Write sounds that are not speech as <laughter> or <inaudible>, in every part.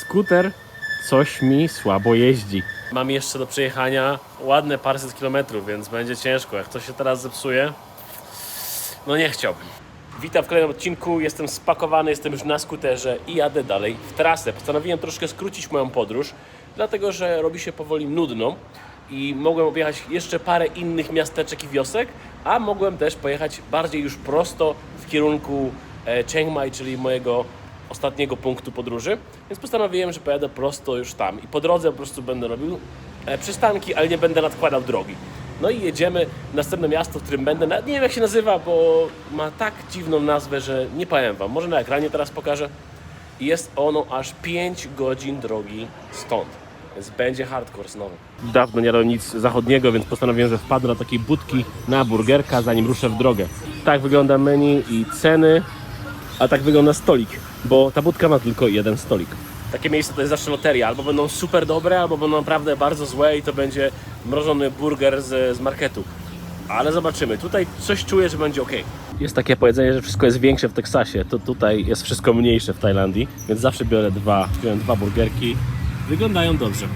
Skuter coś mi słabo jeździ. Mam jeszcze do przejechania ładne paręset kilometrów, więc będzie ciężko. Jak to się teraz zepsuje, no nie chciałbym. Witam w kolejnym odcinku. Jestem spakowany, jestem już na skuterze i jadę dalej w trasę. Postanowiłem troszkę skrócić moją podróż, dlatego że robi się powoli nudno i mogłem objechać jeszcze parę innych miasteczek i wiosek, a mogłem też pojechać bardziej już prosto w kierunku e, Chiang Mai, czyli mojego ostatniego punktu podróży. Więc postanowiłem, że pojadę prosto już tam i po drodze po prostu będę robił e, przystanki, ale nie będę nadkładał drogi. No i jedziemy w następne miasto, w którym będę. Nie wiem jak się nazywa, bo ma tak dziwną nazwę, że nie powiem wam. Może na ekranie teraz pokażę. Jest ono aż 5 godzin drogi stąd. Więc będzie hardcore znowu. Dawno nie jadłem nic zachodniego, więc postanowiłem, że wpadnę do takiej budki na burgerka, zanim ruszę w drogę. Tak wygląda menu i ceny, a tak wygląda stolik, bo ta budka ma tylko jeden stolik. Takie miejsce to jest zawsze loteria. Albo będą super dobre, albo będą naprawdę bardzo złe i to będzie mrożony burger z, z marketu. Ale zobaczymy. Tutaj coś czuję, że będzie ok. Jest takie powiedzenie, że wszystko jest większe w Teksasie. To tutaj jest wszystko mniejsze w Tajlandii, więc zawsze biorę dwa. Wziąłem dwa burgerki. Wyglądają dobrze.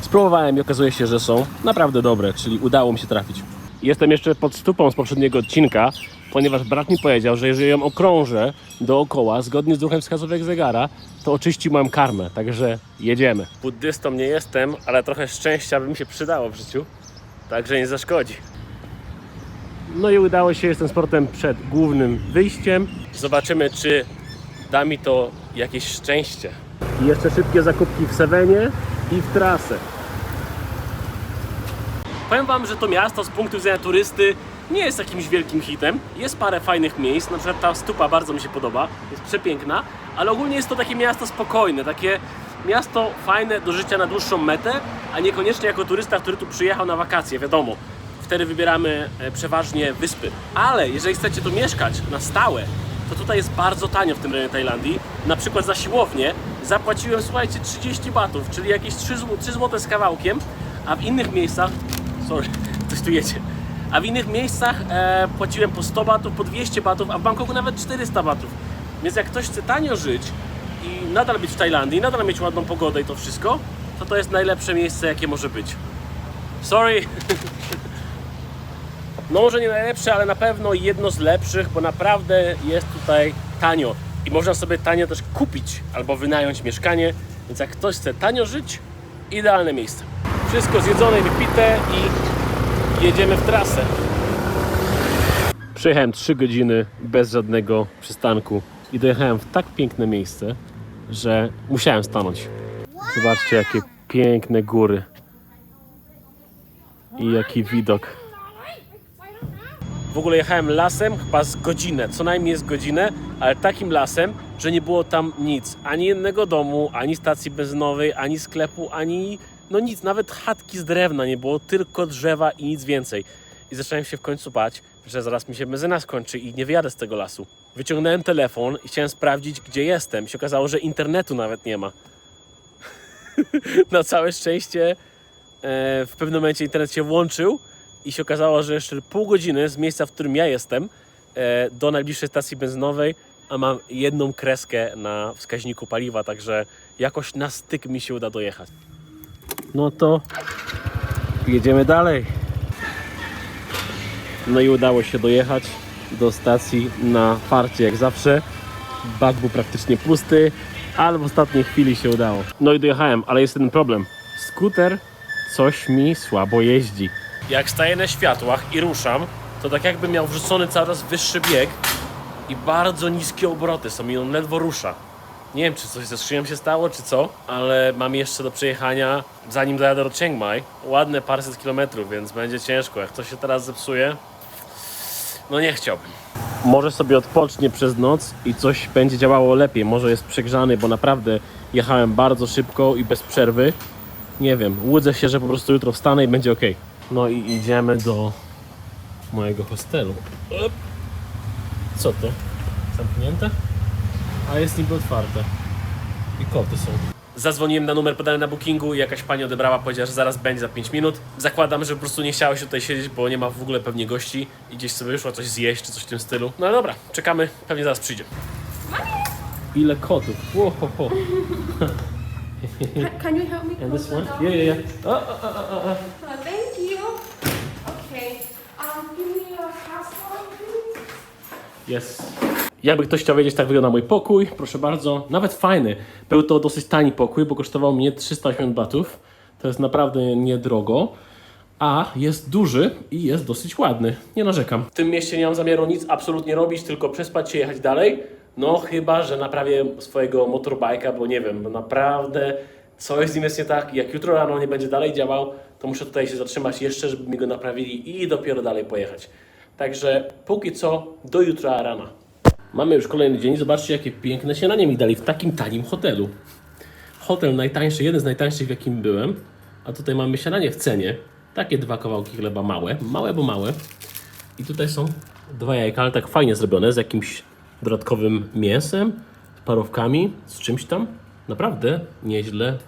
Spróbowałem i okazuje się, że są naprawdę dobre, czyli udało mi się trafić. Jestem jeszcze pod stupą z poprzedniego odcinka, ponieważ brat mi powiedział, że jeżeli ją okrążę dookoła, zgodnie z ruchem wskazówek zegara, to oczyści moją karmę, także jedziemy. Buddystą nie jestem, ale trochę szczęścia by mi się przydało w życiu, także nie zaszkodzi. No i udało się, jestem z portem przed głównym wyjściem. Zobaczymy, czy da mi to jakieś szczęście. I jeszcze szybkie zakupki w Sevenie i w trasę. Powiem Wam, że to miasto z punktu widzenia turysty nie jest jakimś wielkim hitem. Jest parę fajnych miejsc, na przykład ta stupa bardzo mi się podoba, jest przepiękna, ale ogólnie jest to takie miasto spokojne, takie miasto fajne do życia na dłuższą metę, a niekoniecznie jako turysta, który tu przyjechał na wakacje, wiadomo. Wtedy wybieramy e, przeważnie wyspy. Ale jeżeli chcecie tu mieszkać na stałe, to tutaj jest bardzo tanio w tym rejonie Tajlandii. Na przykład za siłownię zapłaciłem, słuchajcie, 30 batów, czyli jakieś 3, zł- 3 zł z kawałkiem, a w innych miejscach, sorry, <laughs> coś tu jedzie, a w innych miejscach e, płaciłem po 100 batów, po 200 batów, a w Bangkoku nawet 400 batów. Więc jak ktoś chce tanio żyć i nadal być w Tajlandii, nadal mieć ładną pogodę i to wszystko, to to jest najlepsze miejsce, jakie może być. Sorry. <laughs> No może nie najlepsze, ale na pewno jedno z lepszych, bo naprawdę jest tutaj tanio. I można sobie tanio też kupić albo wynająć mieszkanie. Więc jak ktoś chce tanio żyć, idealne miejsce. Wszystko zjedzone i wypite i jedziemy w trasę. Przejechałem 3 godziny bez żadnego przystanku i dojechałem w tak piękne miejsce, że musiałem stanąć. Zobaczcie jakie piękne góry i jaki widok. W ogóle jechałem lasem chyba z godzinę, co najmniej z godzinę, ale takim lasem, że nie było tam nic. Ani jednego domu, ani stacji benzynowej, ani sklepu, ani no nic, nawet chatki z drewna nie było, tylko drzewa i nic więcej. I zacząłem się w końcu bać, że zaraz mi się benzyna skończy i nie wyjadę z tego lasu. Wyciągnąłem telefon i chciałem sprawdzić, gdzie jestem. I się okazało, że internetu nawet nie ma. <laughs> Na całe szczęście e, w pewnym momencie internet się włączył i się okazało, że jeszcze pół godziny z miejsca, w którym ja jestem, e, do najbliższej stacji benzynowej, a mam jedną kreskę na wskaźniku paliwa, także jakoś na styk mi się uda dojechać. No to jedziemy dalej. No i udało się dojechać do stacji na farcie jak zawsze. Bak był praktycznie pusty, ale w ostatniej chwili się udało. No i dojechałem, ale jest jeden problem. Skuter coś mi słabo jeździ. Jak staję na światłach i ruszam, to tak jakby miał wrzucony czas wyższy bieg i bardzo niskie obroty są i on ledwo rusza. Nie wiem, czy coś ze skrzynią się stało, czy co, ale mam jeszcze do przejechania, zanim dojadę do Chiang Mai, ładne paręset kilometrów, więc będzie ciężko. Jak to się teraz zepsuje, no nie chciałbym. Może sobie odpocznie przez noc i coś będzie działało lepiej. Może jest przegrzany, bo naprawdę jechałem bardzo szybko i bez przerwy. Nie wiem, łudzę się, że po prostu jutro wstanę i będzie ok. No i idziemy do mojego hostelu. Co to? Zamknięte? A jest niby otwarte. I koty są. Zadzwoniłem na numer podany na bookingu i jakaś pani odebrała, powiedziała, że zaraz będzie za 5 minut. Zakładam, że po prostu nie chciała się tutaj siedzieć, bo nie ma w ogóle pewnie gości i gdzieś sobie wyszła coś zjeść czy coś w tym stylu. No ale dobra, czekamy, pewnie zaraz przyjdzie. Ile kotów? Ło, ho, ho. Can, can you help me And close this the one? door? Yeah, yeah, yeah. Oh, oh, oh, oh, oh. Uh, thank you. Okay. Um, give me your passport, please. Yes. Jakby ktoś chciał wiedzieć, tak wygląda mój pokój, proszę bardzo. Nawet fajny. Był to dosyć tani pokój, bo kosztował mnie 380 batów. To jest naprawdę niedrogo. A jest duży i jest dosyć ładny. Nie narzekam. W tym mieście nie mam zamiaru nic absolutnie robić, tylko przespać się, jechać dalej. No chyba, że naprawię swojego motorbike'a, bo nie wiem, bo naprawdę coś z nim jest nie tak. Jak jutro rano nie będzie dalej działał, to muszę tutaj się zatrzymać jeszcze, żeby mi go naprawili i dopiero dalej pojechać. Także póki co do jutra rana. Mamy już kolejny dzień. Zobaczcie, jakie piękne śniadanie mi dali w takim tanim hotelu. Hotel najtańszy, jeden z najtańszych, w jakim byłem. A tutaj mamy śniadanie w cenie. Takie dwa kawałki chleba małe. Małe, bo małe. I tutaj są dwa jajka, ale tak fajnie zrobione, z jakimś dodatkowym mięsem, z parówkami, z czymś tam. Naprawdę nieźle,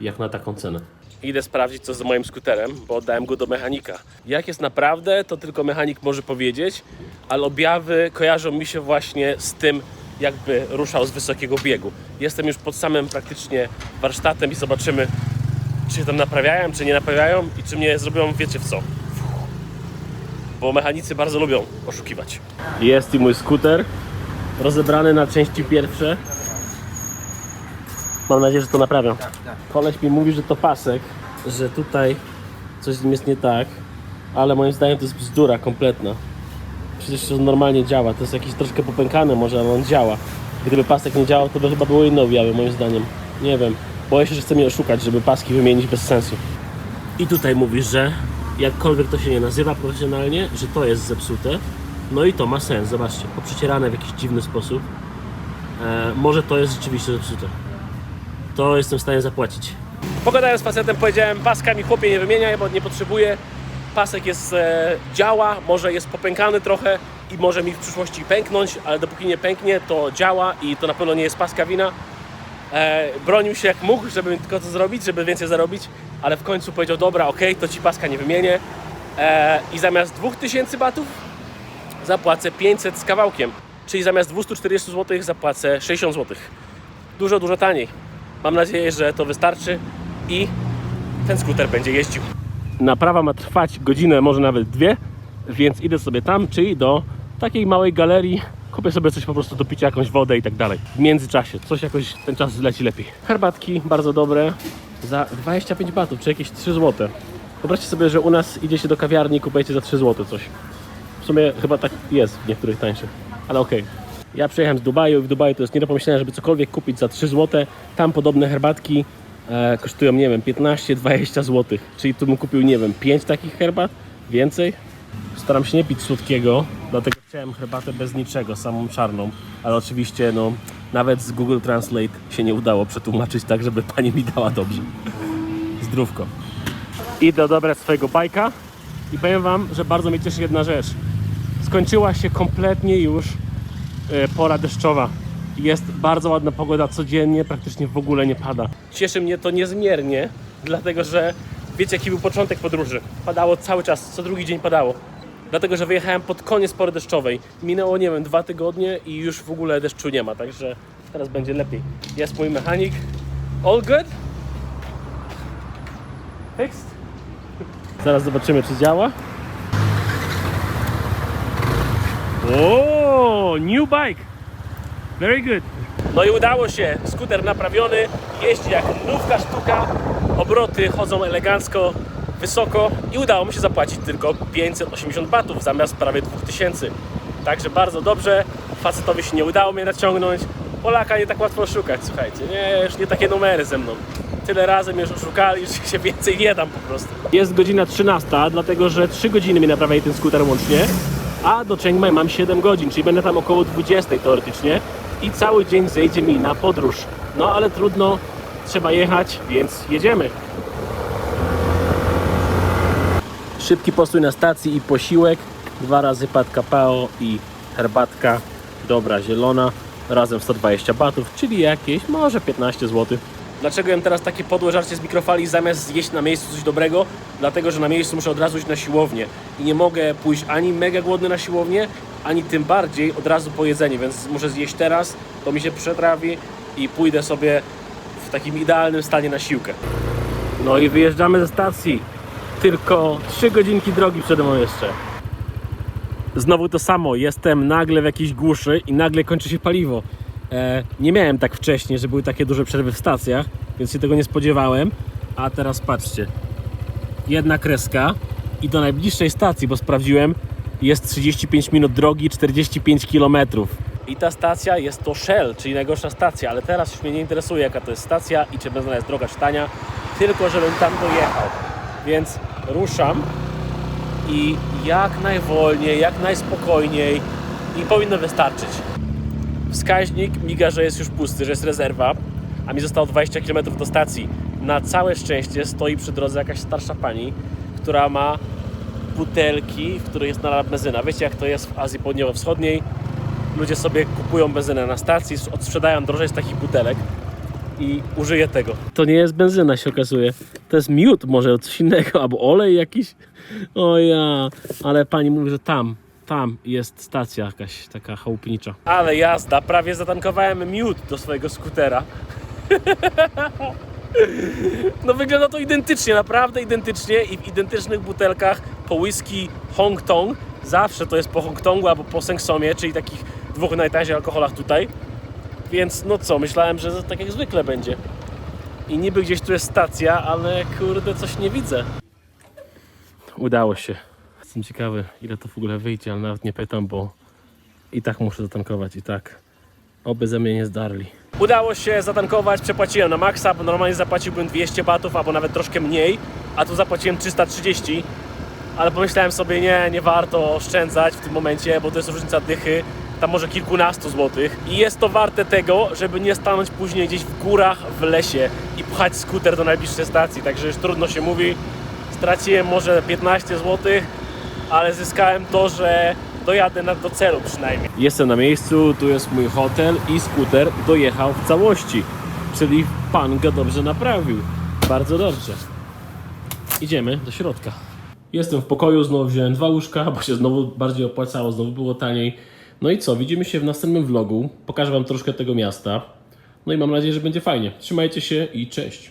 jak na taką cenę. Idę sprawdzić, co z moim skuterem, bo oddałem go do mechanika. Jak jest naprawdę, to tylko mechanik może powiedzieć, ale objawy kojarzą mi się właśnie z tym, jakby ruszał z wysokiego biegu. Jestem już pod samym praktycznie warsztatem i zobaczymy, czy się tam naprawiają, czy nie naprawiają i czy mnie zrobią, wiecie w co. Bo mechanicy bardzo lubią oszukiwać. Jest i mój skuter, rozebrany na części pierwsze. Mam nadzieję, że to naprawią. Koleś mi mówi, że to pasek, że tutaj coś z nim jest nie tak, ale moim zdaniem to jest bzdura kompletna. Przecież to normalnie działa, to jest jakieś troszkę popękane może, ale on działa. Gdyby pasek nie działał, to by chyba było inne objawy moim zdaniem. Nie wiem, boję się, że chce mnie oszukać, żeby paski wymienić bez sensu. I tutaj mówisz, że jakkolwiek to się nie nazywa profesjonalnie, że to jest zepsute. No i to ma sens, zobaczcie, poprzecierane w jakiś dziwny sposób. E, może to jest rzeczywiście zepsute. To jestem w stanie zapłacić. Pogadając z facetem powiedziałem, paska mi chłopie nie wymieniaj, bo nie potrzebuję. Pasek jest, e, działa, może jest popękany trochę i może mi w przyszłości pęknąć, ale dopóki nie pęknie, to działa i to na pewno nie jest paska wina. E, bronił się jak mógł, żeby tylko to zrobić, żeby więcej zarobić, ale w końcu powiedział, dobra, okej, to ci paska nie wymienię. E, I zamiast 2000 batów zapłacę 500 z kawałkiem, czyli zamiast 240 zł zapłacę 60 zł. Dużo, dużo taniej. Mam nadzieję, że to wystarczy i ten skuter będzie jeździł. Naprawa ma trwać godzinę, może nawet dwie, więc idę sobie tam, czyli do takiej małej galerii. Kupię sobie coś po prostu do picia, jakąś wodę i tak dalej. W międzyczasie, coś jakoś ten czas zleci lepiej. Herbatki bardzo dobre za 25 batów, czy jakieś 3 zł. Wyobraźcie sobie, że u nas idzie się do kawiarni i kupujecie za 3 zł coś. W sumie chyba tak jest w niektórych tańszych, ale okej. Ja przyjechałem z Dubaju i w Dubaju to jest nie do pomyślenia, żeby cokolwiek kupić za 3 zł. Tam podobne herbatki e, kosztują, nie wiem, 15-20 zł. Czyli tu bym kupił, nie wiem, 5 takich herbat, więcej. Staram się nie pić słodkiego, dlatego chciałem herbatę bez niczego, samą czarną. Ale oczywiście, no, nawet z Google Translate się nie udało przetłumaczyć tak, żeby pani mi dała dobrze. Zdrówko. Idę odebrać swojego bajka i powiem wam, że bardzo mnie cieszy jedna rzecz. Skończyła się kompletnie już pora deszczowa. Jest bardzo ładna pogoda codziennie, praktycznie w ogóle nie pada. Cieszy mnie to niezmiernie, dlatego że wiecie jaki był początek podróży. Padało cały czas, co drugi dzień padało. Dlatego, że wyjechałem pod koniec pory deszczowej. Minęło, nie wiem, dwa tygodnie i już w ogóle deszczu nie ma, także teraz będzie lepiej. Jest mój mechanik. All good? Fixed? Zaraz zobaczymy, czy działa. New bike. Very good. No i udało się. Skuter naprawiony. Jeździ jak nówka sztuka. Obroty chodzą elegancko, wysoko i udało mi się zapłacić tylko 580 batów zamiast prawie 2000. Także bardzo dobrze. Facetowi się nie udało mnie naciągnąć. Polaka nie tak łatwo oszukać, słuchajcie. Nie, już nie takie numery ze mną. Tyle razy mnie już oszukali, <laughs> że się więcej nie dam po prostu. Jest godzina 13, dlatego że 3 godziny mi naprawiali ten skuter łącznie, a do Chiang Mai mam 7 godzin, czyli będę tam około 20 teoretycznie i cały dzień zejdzie mi na podróż. No ale trudno, trzeba jechać, więc jedziemy. Szybki postój na stacji i posiłek. Dwa razy patka pao i herbatka dobra zielona. Razem 120 batów, czyli jakieś może 15 zł. Dlaczego jem teraz takie podłe żarcie z mikrofali zamiast zjeść na miejscu coś dobrego? Dlatego, że na miejscu muszę od razu iść na siłownię i nie mogę pójść ani mega głodny na siłownię, ani tym bardziej od razu po jedzeniu, więc muszę zjeść teraz, to mi się przetrawi i pójdę sobie w takim idealnym stanie na siłkę. No i wyjeżdżamy ze stacji. Tylko 3 godzinki drogi przede mną jeszcze. Znowu to samo, jestem nagle w jakiejś głuszy i nagle kończy się paliwo. E, nie miałem tak wcześniej, że były takie duże przerwy w stacjach, więc się tego nie spodziewałem. A teraz patrzcie, jedna kreska i do najbliższej stacji, bo sprawdziłem, jest 35 minut drogi, 45 km. I ta stacja jest to Shell, czyli najgorsza stacja, ale teraz już mnie nie interesuje jaka to jest stacja i czy benzyna jest droga czy tania, tylko żebym tam dojechał. Więc ruszam i jak najwolniej, jak najspokojniej i powinno wystarczyć. Wskaźnik miga, że jest już pusty, że jest rezerwa, a mi zostało 20 km do stacji. Na całe szczęście stoi przy drodze jakaś starsza pani, która ma butelki, w których jest nalana benzyna. Wiecie jak to jest w Azji Południowo-Wschodniej? Ludzie sobie kupują benzynę na stacji, odsprzedają drożej z takich butelek i użyję tego. To nie jest benzyna, się okazuje. To jest miód, może coś innego, albo olej jakiś. O ja, ale pani mówi, że tam, tam jest stacja jakaś taka chałupnicza. Ale jazda, prawie zatankowałem miód do swojego skutera. <laughs> No wygląda to identycznie, naprawdę identycznie i w identycznych butelkach po whisky Hong Tong. Zawsze to jest po Hong Tongu albo po Sengsomie, czyli takich dwóch najtańszych alkoholach tutaj. Więc no co, myślałem, że tak jak zwykle będzie. I niby gdzieś tu jest stacja, ale kurde, coś nie widzę. Udało się. Jestem ciekawy, ile to w ogóle wyjdzie, ale nawet nie pytam, bo i tak muszę zatankować, i tak. Oby ze mnie nie zdarli. Udało się zatankować, przepłaciłem na maksa, bo normalnie zapłaciłbym 200 batów, albo nawet troszkę mniej, a tu zapłaciłem 330. Ale pomyślałem sobie, nie, nie warto oszczędzać w tym momencie, bo to jest różnica dychy, tam może kilkunastu złotych. I jest to warte tego, żeby nie stanąć później gdzieś w górach, w lesie i pchać skuter do najbliższej stacji. Także już trudno się mówi. Straciłem może 15 złotych, ale zyskałem to, że dojadę do celu przynajmniej. Jestem na miejscu, tu jest mój hotel i skuter dojechał w całości. Czyli pan go dobrze naprawił. Bardzo dobrze. Idziemy do środka. Jestem w pokoju, znowu wziąłem dwa łóżka, bo się znowu bardziej opłacało, znowu było taniej. No i co, widzimy się w następnym vlogu. Pokażę wam troszkę tego miasta. No i mam nadzieję, że będzie fajnie. Trzymajcie się i cześć.